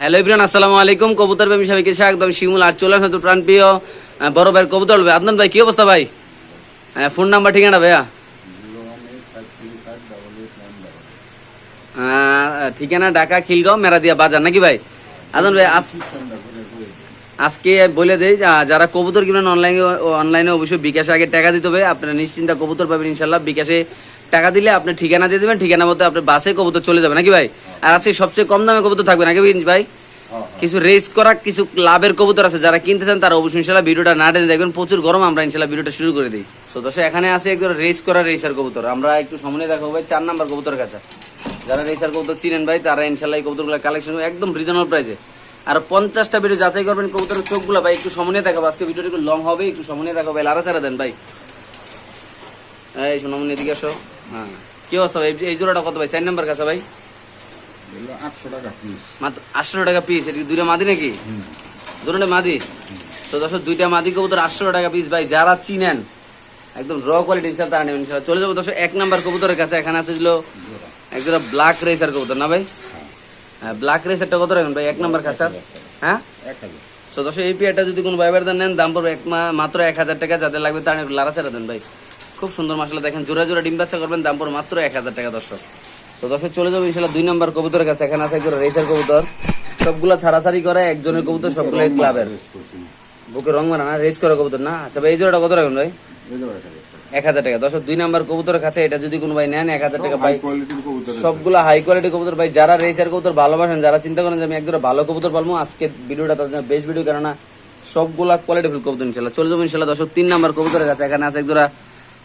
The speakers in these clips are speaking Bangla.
হ্যালো ইব্রান আসসালামু আলাইকুম। কবুতর প্রেমী সবাইকে স্বাগতম। শিমুল আর চলে আসলে প্রাণ প্রিয় বড় ভাইয়ের কবুতর ভাই আদনান ভাই কি অবস্থা ভাই? হ্যাঁ, ফোন নাম্বার ঠিকানা ভাইয়া? ঠিকানা ঢাকা খিলগাঁও মেরাদিয়া বাজার নাকি ভাই? আদন ভাই আজকে বলে দেই যারা কবুতর কিনেন অনলাইনে অনলাইনে অবশ্যই বিকাশে আগে টাকা দিতে হবে। আপনারা নিশ্চিন্তা কবুতর পাবেন ইনশাল্লাহ বিকাশে টাকা দিলে আপনি ঠিকানা দিয়ে দেবেন, ঠিকানা মতো আপনি বাসে কবুতর চলে যাবে, নাকি ভাই? আর আজকে সবচেয়ে কম দামে কবুতর থাকবে, নাকি ভাই? কিছু রেস করা, কিছু লাভের কবুতর আছে, যারা কিনতে চান তারা অবশ্যই ইনশাল্লাহ ভিডিওটা না টেনে দেখবেন, প্রচুর গরম আমরা ইনশাল্লাহ ভিডিওটা শুরু করে দিই। সো দর্শক এখানে আছে একজন রেস করা রেসার কবুতর। আমরা একটু সামনে দেখাবো ভাই, চার নাম্বার কবুতর কাছে। যারা রেসার কবুতর চিনেন ভাই, তারা ইনশাল্লাহ এই কবুতরগুলো কালেকশন একদম রিজনেবল প্রাইসে আর পঞ্চাশটা ভিডিও যাচাই করবেন কবুতরের চোখগুলো ভাই, একটু সামনে দেখাবো, আজকে ভিডিওটা একটু লং হবে, একটু সামনে দেখাবো ভাই লারা চারা দেন ভাই। এই সোনামনি এদিকে আসো। হ্যাঁ। কি অবস্থা ভাই? এই জোড়াটা কত ভাই? চার নাম্বার কাছে ভাই? আটশো টাকা পিস মাত্র আটশো টাকা পিস এটা দুইটা মাদি নাকি? দুটো মাদি? তো দর্শক দুইটা মাদি কবুতর আটশো টাকা পিস ভাই যারা চিনেন একদম র কোয়ালিটি ইনশাল তারা নেবেন চলে যাব দর্শক এক নাম্বার কবুতরের কাছে এখানে আছে ছিল একজোড়া ব্ল্যাক রেসার কবুতর না ভাই? হ্যাঁ। ব্ল্যাক রেসারটা কত রাখেন ভাই এক নাম্বার কাছার? হ্যাঁ? তো দর্শক এই পেয়ারটা যদি কোনো ভাই দান নেন দাম পড়বে এক মাত্র এক হাজার টাকা যাদের লাগবে তার লারা ছাড়া দেন ভাই। খুব সুন্দর মশলা দেখেন, জোড়া জোড়া ডিম বাচ্চা করবেন, দাম পড়বে মাত্র এক হাজার টাকা, দর্শক। তো দর্শক, চলে যাব ইনশাল্লাহ দুই নম্বর কবুতরের কাছে। এখানে আছে একজন রেসার কবুতর। সবগুলা ছাড়াছাড়ি করে, একজনের কবুতর সবগুলো ক্লাবের। বুকে রং মারা রেস করা কবুতর না? আচ্ছা ভাই, এই জোড়াটা কত রাখবেন ভাই? এক হাজার টাকা। দর্শক, দুই নাম্বার কবুতরের কাছে, এটা যদি কোনো ভাই নেন, এক হাজার টাকা ভাই। সবগুলো হাই কোয়ালিটি কবুতর, ভাই, যারা রেসার কবুতর ভালোবাসেন, যারা চিন্তা করেন যে আমি একদম ভালো কবুতর পালবো, আজকে ভিডিওটা তাদের জন্য বেস্ট ভিডিও কেননা সবগুলা কোয়ালিটি ফুল কবুতর ইনশাল্লাহ চলে যাব ইনশাল্লাহ দর্শক, তিন নাম্বার কবুতরের কাছে। এখানে আছে একজোড়া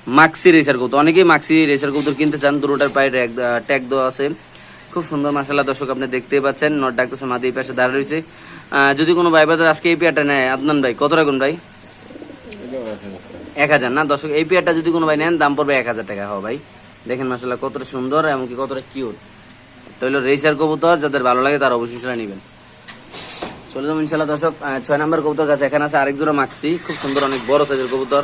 মাক্সি রেসার কবুতর। অনেকেই মাক্সি রেসার কবুতর কিনতে চান দুটোটার পায়ে ট্যাগ দেওয়া আছে। খুব সুন্দর মাসাল্লাহ দর্শক আপনি দেখতেই পাচ্ছেন, নট ডাকতেছে, মাদি পাশে দাঁড়িয়ে রয়েছে। যদি কোনো ভাই বাজার আজকে এই পেয়ারটা নেয়, আদনান ভাই, কত রাখুন ভাই? এক হাজার না? দর্শক, এই পেয়ারটা যদি কোনো ভাই নেন, দাম পড়বে এক হাজার টাকা। হবে ভাই, দেখেন মাসাল্লাহ কতটা সুন্দর এমনকি কতটা কিউট এটা হলো রেসার কবুতর, যাদের ভালো লাগে তারা অবশ্যই সেটা নেবেন। চলে যাব ইনশাল্লাহ দর্শক ছয় নম্বর কবুতর কাছে। এখানে আছে আরেক জোড়া মাখছি খুব সুন্দর, অনেক বড় সাইজের কবুতর।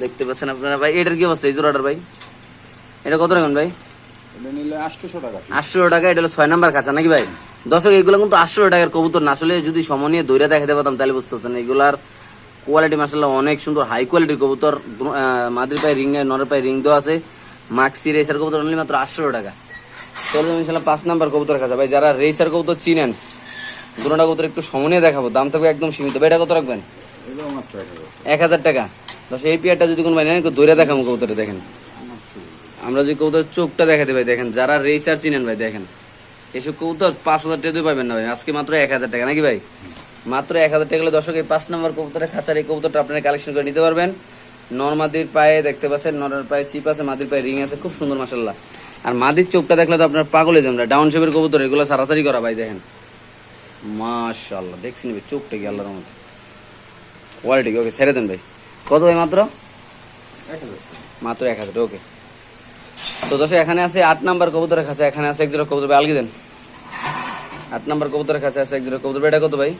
দেখতে পাচ্ছেন আপনারা। ভাই এটার কি অবস্থা এই জোড়াটার ভাই? এটা কত রাখুন ভাই। আটশো টাকা এটা হলো ছয় নাম্বার কাছা নাকি ভাই? দর্শক এগুলো কিন্তু আটশো টাকার কবুতর না। আসলে যদি সময় নিয়ে দৈরা দেখাতে পারতাম তাহলে বুঝতে পারতেন। এগুলার কোয়ালিটি মাসাল্লাহ অনেক সুন্দর হাই কোয়ালিটির কবুতর। মাদির পায়ে রিং নরের পায়ে রিং দেওয়া আছে। মাক্সি রেসার কবুতর অনলি মাত্র আটশো টাকা। চলো ইনশাল্লাহ পাঁচ নাম্বার কবুতর কাছে ভাই যারা রেসার কবুতর চিনেন দুটা কবুতর একটু সময় নিয়ে দেখাবো। দাম থাকবে একদম সীমিত। ভাই এটা কত রাখবেন? এক হাজার টাকা। দশ এই পেয়ারটা যদি কোনো ভাই নেন দৈরা দেখাবো কবুতরে দেখেন। আমরা যদি কবুতর চোখটা দেখাতে ভাই দেখেন, যারা রেসার চিনেন ভাই, দেখেন। এসব কবুতর পাঁচ হাজার টাকা দিয়ে পাবেন না ভাই, আজকে মাত্র এক হাজার টাকা, নাকি ভাই? মাত্র এক হাজার টাকা হলে দর্শক, এই পাঁচ নম্বর কবুতরের খাঁচার এই কবুতরটা আপনারা কালেকশন করে নিতে পারবেন। নর মাদির পায়ে দেখতে পাচ্ছেন, নরের পায়ে চিপ আছে, মাদির পায়ে রিং আছে, খুব সুন্দর মাসাল্লাহ আর মাদির চোখটা দেখলে তো আপনার পাগল যাবেন ডাউন শেপের কবুতর, এগুলো সারাতারি করা ভাই, দেখেন। মাশাল্লাহ দেখছি ভাই, চোখটা কি আল্লাহর মতো কোয়ালিটি ওকে, ছেড়ে দেন ভাই। কত ভাই মাত্র? এক মাত্র এক হাজার ওকে তো দর্শক এখানে আছে আট নাম্বার কবুতরের কাছে এখানে আছে একজোড়া কবুতর। ভাই আলগি দেন। আট নাম্বার কবুতরের কাছে আছে একজোড়া কবুতর। ভাই, এটা কত ভাই?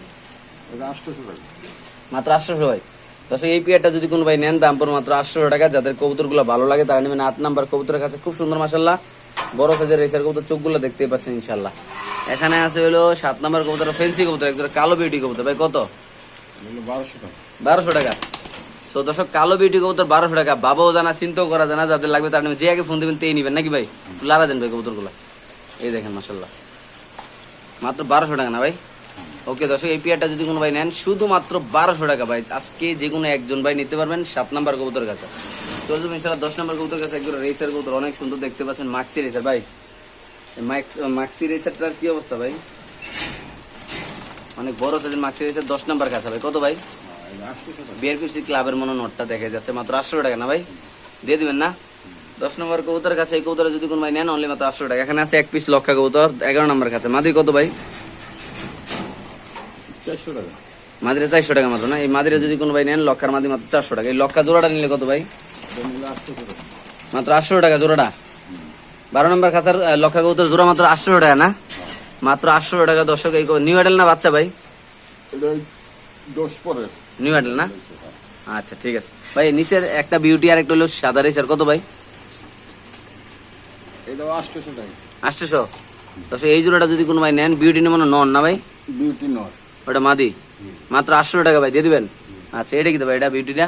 মাত্র আটশোশো ভাই। দর্শক এই পেয়ারটা যদি কোনো ভাই নেন দাম পড়বে মাত্র আটশোশো টাকা। যাদের কবুতরগুলো ভালো লাগে তারা নেবেন আট নাম্বার কবুতরের কাছে খুব সুন্দর মাসাল্লাহ বড় সাইজের রেসার কবুতর চোখগুলো দেখতেই পাচ্ছেন ইনশাল্লাহ এখানে আছে হলো সাত নাম্বার কবুতর ফেন্সি কবুতর একজোড়া কালো বিউটি কবুতর। ভাই কত? বারোশো টাকা। বারোশো টাকা। সো দর্শক, কালো বিউটি কবুতর বারোশো টাকা। বাবাও জানা, চিন্তাও করা জানা, যাদের লাগবে তার। যে আগে ফোন দিবেন, তেই নিবেন। নাকি ভাই? লারা দেন ভাই কবুতরগুলো। এই দেখেন মাসাল্লাহ মাত্র বারোশো টাকা না ভাই? ওকে দর্শক, এই পেয়ারটা যদি কোনো ভাই নেন, শুধুমাত্র বারোশো টাকা ভাই। আজকে যে কোনো একজন ভাই নিতে পারবেন সাত নাম্বার কবুতর কাছে। চলে যাবেন দশ নাম্বার কবুতর কাছে। একজন রেসার কবুতর, অনেক সুন্দর দেখতে পাচ্ছেন মাক্সি রেসার ভাই। মাক্সি রেসারটার কি অবস্থা ভাই? অনেক বড় সাইজের মাক্সি রেসার দশ নাম্বার কাছে ভাই। কত ভাই? বিআরপিসি ক্লাবের মনে নোটটা দেখা যাচ্ছে। মাত্র আটশো টাকা না ভাই? দিয়ে দিবেন না? দশ নম্বর কবুতর কাছে এই কবুতর যদি কোনো ভাই নেন অনলি মাত্র আটশো টাকা। এখানে আছে এক পিস লক্ষা কবুতর এগারো নম্বর কাছে। মাদির কত ভাই? চারশো টাকা। মাদিরে চারশো টাকা মাত্র না? এই মাদিরে যদি কোনো ভাই নেন লক্ষার মাদি মাত্র চারশো টাকা। এই লক্ষা জোড়াটা নিলে কত ভাই? মাত্র আটশো টাকা জোড়াটা। বারো নম্বর খাতার লক্ষা কবুতর জোড়া মাত্র আটশো টাকা না? মাত্র আটশো টাকা দর্শক এই নিউ অ্যাডেল না বাচ্চা ভাই? দশ পরের। নিউ অ্যাডেল না? আচ্ছা ঠিক আছে। ভাই নিচের একটা বিউটি আর একটা হলো সাদা রেসার কত ভাই? টাকা। আটশোশো? দশ এই জোড়াটা যদি কোনো ভাই নেন বিউটি মনে নন না ভাই? বিউটি নয় ওটা মাদি? মাত্র আটশো টাকা ভাই দিয়ে দিবেন? আচ্ছা এটা কি দেবে? এটা বিউটিটা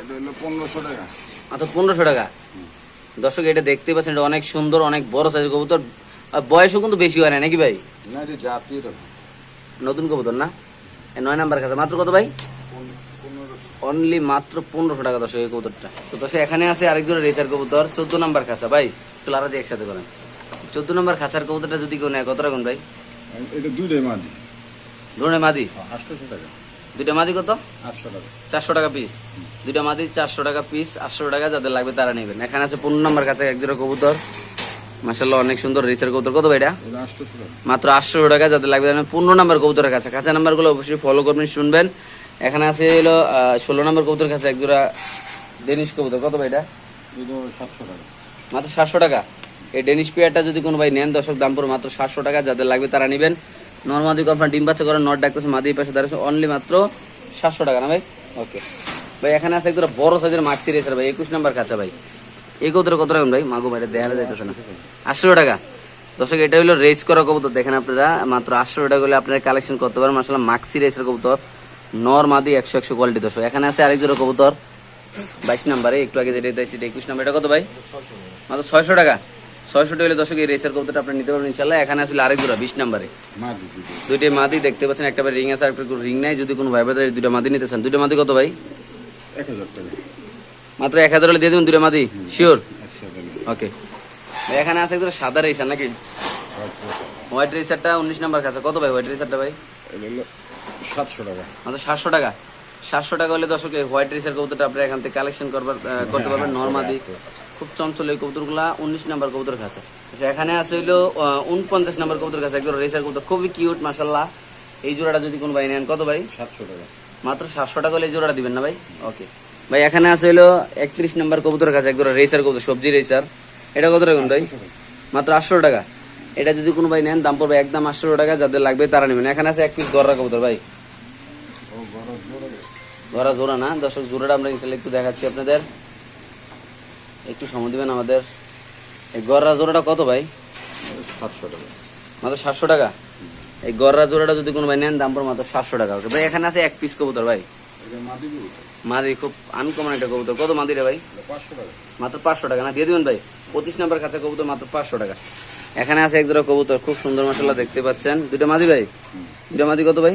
এটা হলো টাকা। মাত্র পনেরোশো টাকা? দর্শক এটা দেখতে পাচ্ছেন এটা অনেক সুন্দর অনেক বড় সাইজের কবুতর। বয়সও কিন্তু বেশি হয় না নাকি ভাই? না এটা জাতির নতুন কবুতর না? নয় নাম্বার কাছে মাত্র কত ভাই? অনলি মাত্র পনেরোশো টাকা দর্শক এই কবুতরটা। তো দর্শক এখানে আছে আরেকজন রেসার কবুতর চোদ্দ নাম্বার খাঁচা। ভাই একটু লারা দিয়ে একসাথে করেন। চোদ্দ নাম্বার খাঁচার কবুতরটা যদি কেউ নেয় কত রাখুন ভাই? এটা দুইটাই মাদি। ধরুন মাদি? আটশোশো টাকা। দুইটা মাদি কত? আটশো টাকা। চারশো টাকা পিস দুইটা মাদি চারশো টাকা পিস আটশো টাকা যাদের লাগবে তারা নেবেন। এখানে আছে পনেরো নাম্বার কাছে এক জোড়া কবুতর। মাসাল্লাহ অনেক সুন্দর রেসার কবুতর। কত এটা মাত্র আটশো টাকা যাদের লাগবে পনেরো নাম্বার কবুতরের কাছে। কাঁচা নাম্বারগুলো অবশ্যই ফলো করবেন, শুনবেন। এখানে আছে হলো ষোলো নাম্বার কবুতরের কাছে এক জোড়া ডেনিশ কবুতর। কত এটা মাত্র সাতশো টাকা। এই ডেনিশ পেয়ারটা যদি কোনো ভাই নেন, দর্শক, দাম পড়ে মাত্র সাতশো টাকা। যাদের লাগবে তারা নেবেন। নর্মাদি কনফার্ম ডিম বাচ্চা করে নট ডাকতেছে, মাদি পাশে দাঁড়াচ্ছে অনলি মাত্র সাতশো টাকা না ভাই? ওকে ভাই, এখানে আছে একদম বড় সাইজের মাক্সি রেসার ভাই, একুশ নাম্বার কাঁচা ভাই। এই কবুতর কত রাখুন ভাই? মাগো ভাই দেখা যাইতেছে না। আটশো টাকা। দর্শক এটা হলো রেস করা কবুতর। দেখেন আপনারা মাত্র আটশো টাকা হলে আপনারা কালেকশন করতে পারেন মাসাল্লাহ মাক্সি রেসের কবুতর। নর মাদি একশো একশো কোয়ালিটি দর্শক। এখানে আছে আরেক জোড়া কবুতর। বাইশ নাম্বারে একটু আগে যেটা দিয়েছি একুশ নাম্বার। এটা কত ভাই? মাত্র ছয়শো টাকা। ছয়শো টাকা হলে দর্শক এই রেসের কবুতরটা আপনি নিতে পারবেন ইনশাল্লাহ এখানে আসলে আরেক জোড়া বিশ নাম্বারে। দুইটাই মাদি দেখতে পাচ্ছেন একটা রিং আছে আর একটা রিং নাই। যদি কোনো ভাই ব্রাদার দুইটা মাদি নিতে চান দুইটা মাদি কত ভাই? এক হাজার টাকা। মাত্র এক হাজার হলে দিয়ে দেবেন দুইটা মাদি? শিওর ওকে এখানে আছে একদম সাদা রেসার নাকি? হোয়াইট রেসারটা উনিশ নাম্বার কাছে। কত ভাই হোয়াইট রেসারটা ভাই? সাতশো টাকা। মাত্র সাতশো টাকা। সাতশো টাকা হলে দর্শক হোয়াইট রেসার কবুতরটা আপনি এখান থেকে কালেকশন করবার করতে পারবেন নর্মাদি খুব চঞ্চল এই কবুতরগুলা উনিশ নাম্বার কবুতর কাছে। আচ্ছা, এখানে আছে হইল উনপঞ্চাশ নাম্বার কবুতর কাছে। একদম রেসার কবুতর খুবই কিউট মাসাল্লাহ এই জোড়াটা যদি কোনো ভাই নেন কত ভাই? সাতশো টাকা। মাত্র সাতশো টাকা হলে এই জোড়াটা দিবেন না ভাই? ওকে ভাই এখানে আছে হলো একত্রিশ নাম্বার কবুতরের কাছে একদম রেসার কবুতর সবজি রেসার এটা কত রাখুন ভাই? মাত্র আটশো টাকা। এটা যদি কোনো ভাই নেন দাম পড়বে একদম আটশো টাকা যাদের লাগবে তারা নেবেন। এখানে আছে এক পিস গররা কবুতর ভাই। জোড়া গড়া জোড়া না? দর্শক জোড়াটা আমরা ইনশাল্লাহ একটু দেখাচ্ছি আপনাদের। একটু সময় দিবেন আমাদের। এই গড়রা জোড়াটা কত ভাই? সাতশো টাকা। মাত্র সাতশো টাকা? এই গড়রা জোড়াটা যদি কোনো ভাই নেন দাম পড়বে মাত্র সাতশো টাকা। ওকে ভাই এখানে আছে এক পিস কবুতর ভাই। মাদি দুটো খুব আনকমন একটা কবুতর। কত মাদি রে ভাই? মাত্র পাঁচশো টাকা। না দিয়ে দিবেন ভাই। পঁচিশ নাম্বার কাছে কবুতর মাত্র পাঁচশো টাকা। এখানে আছে এক জোড়া কবুতর। খুব সুন্দর মশলা দেখতে পাচ্ছেন। দুটো মাদি ভাই? দুটো মাদি কত ভাই?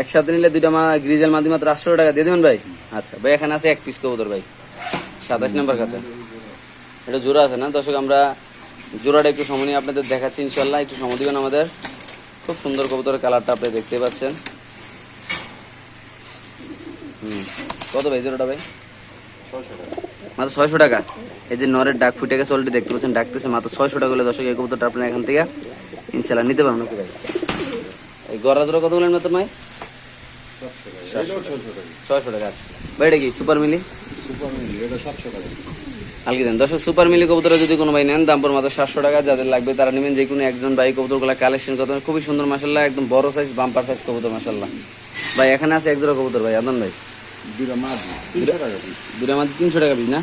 একসাথে নিলে দুটো মা গ্রিজেল মাদি মাত্র আটশো টাকা। দিয়ে দেবেন ভাই? আচ্ছা ভাই এখানে আছে এক পিস কবুতর ভাই। সাতাশ নাম্বার কাছে। এটা জোড়া আছে না? দর্শক আমরা জোড়াটা একটু সময় নিয়ে আপনাদের দেখাচ্ছি ইনশাল্লাহ একটু সময় দিবেন আমাদের। খুব সুন্দর কবুতরের কালারটা আপনি দেখতে পাচ্ছেন। কত ভাই জোড়াটা ভাই? মাত্র ছয়শো টাকা। এই যে নরের ডাক ফুটে গেছে অলরেডি দেখতে পাচ্ছেন ডাকতেছে মাত্র ছয়শো টাকা হলে দর্শক এই কবুতরটা আপনার এখান থেকে ইনশাল্লাহ নিতে পারবেন নাকি ভাই? এই গড়া জোড়া কত বলেন মাত্র ভাই? ছয়শো টাকা। আছে ভাই এটা কি সুপার মিলি? সুপার মিলি এটা সাতশো টাকা। আলকি দেন। দর্শক সুপার মিলি কবুতর যদি কোনো ভাই নেন দাম পর মাত্র সাতশো টাকা। যাদের লাগবে তারা নেবেন যে কোনো একজন ভাই কবুতরগুলো কালেকশন করতে পারেন। খুবই সুন্দর মাসাল্লাহ একদম বড় সাইজ বাম্পার সাইজ কবুতর মাসাল্লাহ ভাই এখানে আছে এক জোড়া কবুতর ভাই আদন ভাই। দুটা মাদি তিনশো টাকা পিস মাদি তিনশো টাকা পিস না?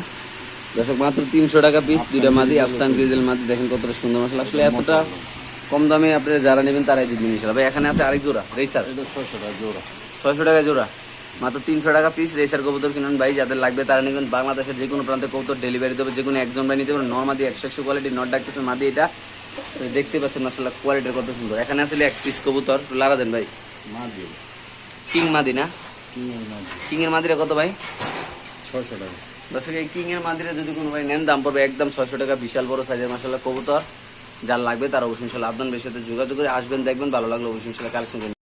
দর্শক মাত্র তিনশো টাকা পিস দুইটা মাদি আফসান গ্রিজেল মাদি দেখেন কতটা সুন্দর মশলা আসলে এতটা কম দামে আপনারা যারা নেবেন তারাই জিতবেন ইনশাল্লাহ ভাই এখানে আছে আরেক জোড়া রেসার ছয়শো টাকা জোড়া। ছয়শো টাকা জোড়া। মাত্র তিনশো টাকা পিস রেসার কবুতর কিনুন ভাই যাদের লাগবে তারা নেবেন বাংলাদেশের যে কোনো প্রান্তে কবুতর ডেলিভারি দেবে যে কোনো একজন ভাই নিতে পারেন। নর্মাদি একশো একশো কোয়ালিটি নট ডাকতেছে মাদি এটা। দেখতে পাচ্ছেন মাসাল্লাহ কোয়ালিটির কত সুন্দর। এখানে আসলে এক পিস কবুতর। লারা দেন ভাই। মাদি। কিং মাদি না? কিংয়ের মাদিরা। কত ভাই? ছয়শো টাকা। দর্শক এই কিংয়ের মাদিরা যদি কোনো ভাই নেন দাম পড়বে একদম ছয়শো টাকা। বিশাল বড় সাইজের মাসাল্লাহ কবুতর। যার লাগবে তারা অবশ্যই ইনশাল্লাহ আপনার বেশি যোগাযোগ করে আসবেন দেখবেন ভালো লাগল অবশ্যই ইনশাল্লাহ কালেকশন